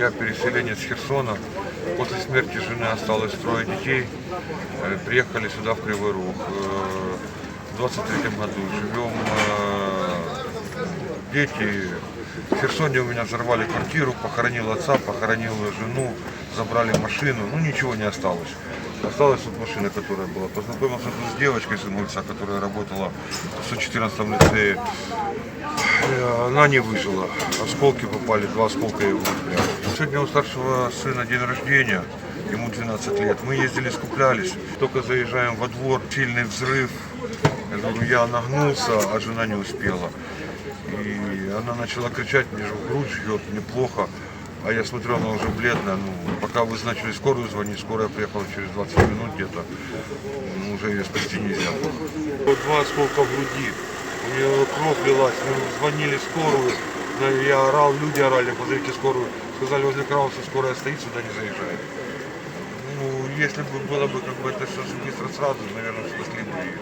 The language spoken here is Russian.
Я переселенец Херсона. После смерти жены осталось трое детей. Э, Приехали сюда, в Кривой Рог. Э, В 23 году живем. э, Дети. В Херсоне у меня взорвали квартиру, похоронил отца, похоронил жену, забрали машину. Ну, ничего не осталось. Осталась вот машина, которая была. Познакомился с девочкой с Ингульца, которая работала в 114 лицее. Э, Она не выжила. Осколки попали, два осколка грудь прямо. Сегодня у старшего сына день рождения, ему 12 лет. Мы ездили, скуплялись. Только заезжаем во двор, сильный взрыв. Я говорю, я нагнулся, а жена не успела. И она начала кричать, мне же в грудь ждет, неплохо. А я смотрю, она уже бледная. Ну, пока вы начали скорую звонить, скорая приехала через 20 минут где-то. Ну, уже ее спасти нельзя. Вот два осколка в груди. У нее кровь лилась. Мы звонили в скорую. Я орал, люди орали, позовите скорую. Сказали, возле Крауса скорая стоит, сюда не заезжает. Ну, если бы было бы как бы это все быстро сразу, наверное, спасли бы ее.